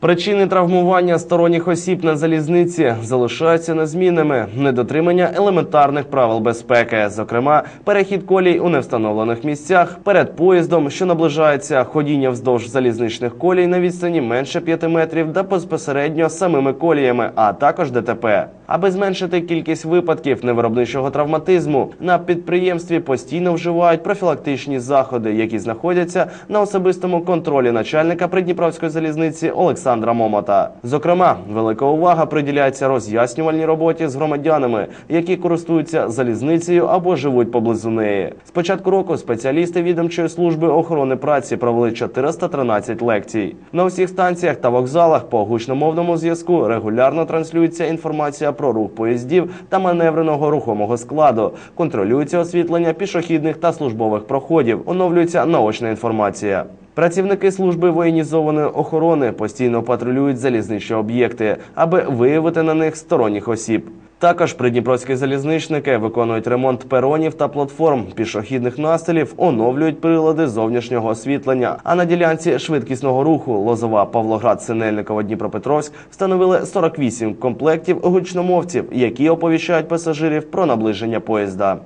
Причини травмування сторонніх осіб на залізниці залишаються незмінними. Недотримання елементарних правил безпеки, зокрема, перехід колій у невстановлених місцях, перед поїздом, що наближається, ходіння вздовж залізничних колій на відстані менше 5 метрів та безпосередньо самими коліями, а також ДТП. Аби зменшити кількість випадків невиробничого травматизму, на підприємстві постійно вживають профілактичні заходи, які знаходяться на особистому контролі начальника Придніпровської залізниці Олександра Момота. Зокрема, велика увага приділяється роз'яснювальній роботі з громадянами, які користуються залізницею або живуть поблизу неї. З початку року спеціалісти відомчої служби охорони праці провели 413 лекцій. На усіх станціях та вокзалах по гучномовному зв'язку регулярно транслюється інформація про рух поїздів та маневреного рухомого складу. Контролюється освітлення пішохідних та службових проходів. Оновлюється наочна інформація. Працівники служби воєнізованої охорони постійно патрулюють залізничні об'єкти, аби виявити на них сторонніх осіб. Також придніпровські залізничники виконують ремонт перонів та платформ пішохідних настилів, оновлюють прилади зовнішнього освітлення. А на ділянці швидкісного руху Лозова Павлоград Синельникова Дніпропетровськ встановили 48 комплектів гучномовців, які оповіщають пасажирів про наближення поїзда.